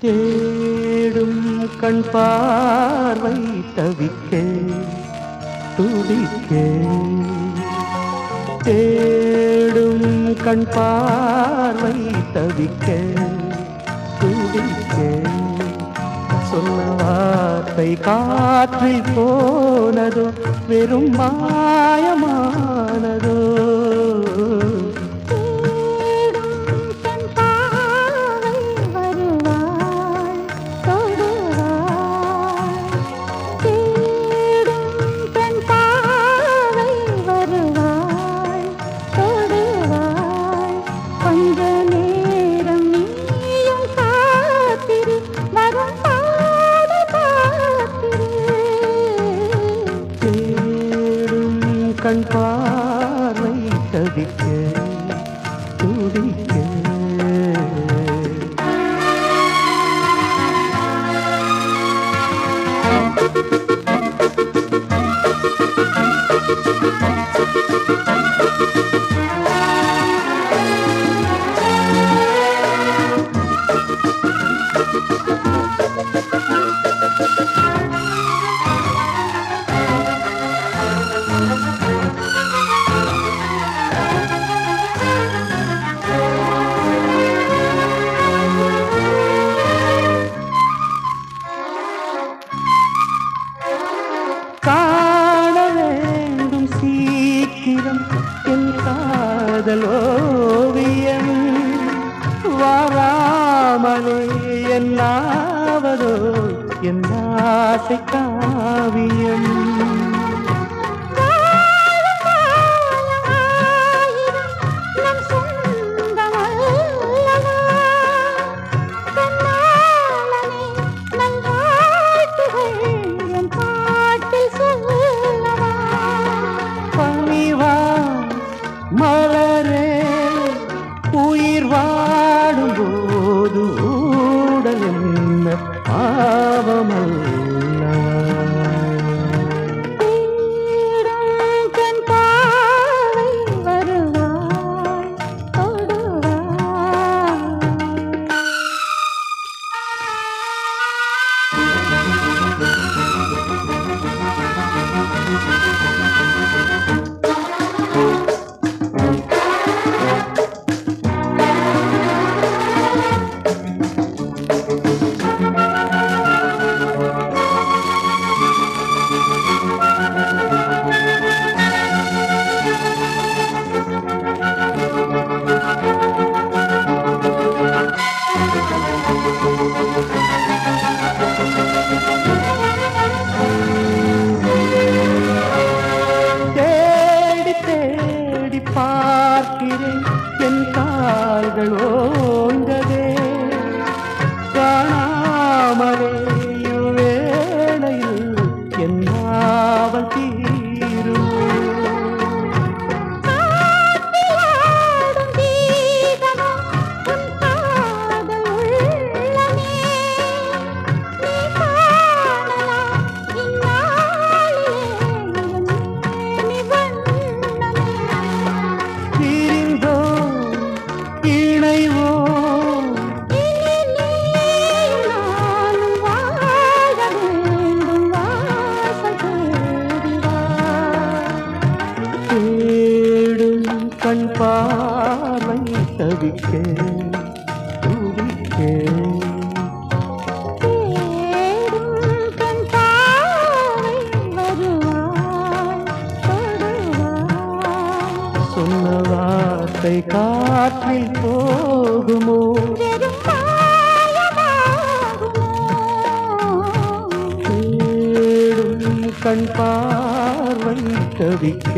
தேடும் கண் பார்வை தவிக்க துடிக்க. தேடும் கண் பார்வை தவிக்க துடிக்க. சொன்ன வார்த்தை காற்றில் போனதோ வெறும் மாயமானதோ. கண் பார்வை தவிக்க துடிக்க. காண காதல் ஓவியம் வாராமலே என்னாவதோ என் ஆசை காவியம். பார்வை தவிக்க துடிக்க சொன்ன வார்த்தை காற்றில் போகுமோ? தேடும் கண் பார்வை தவிக்க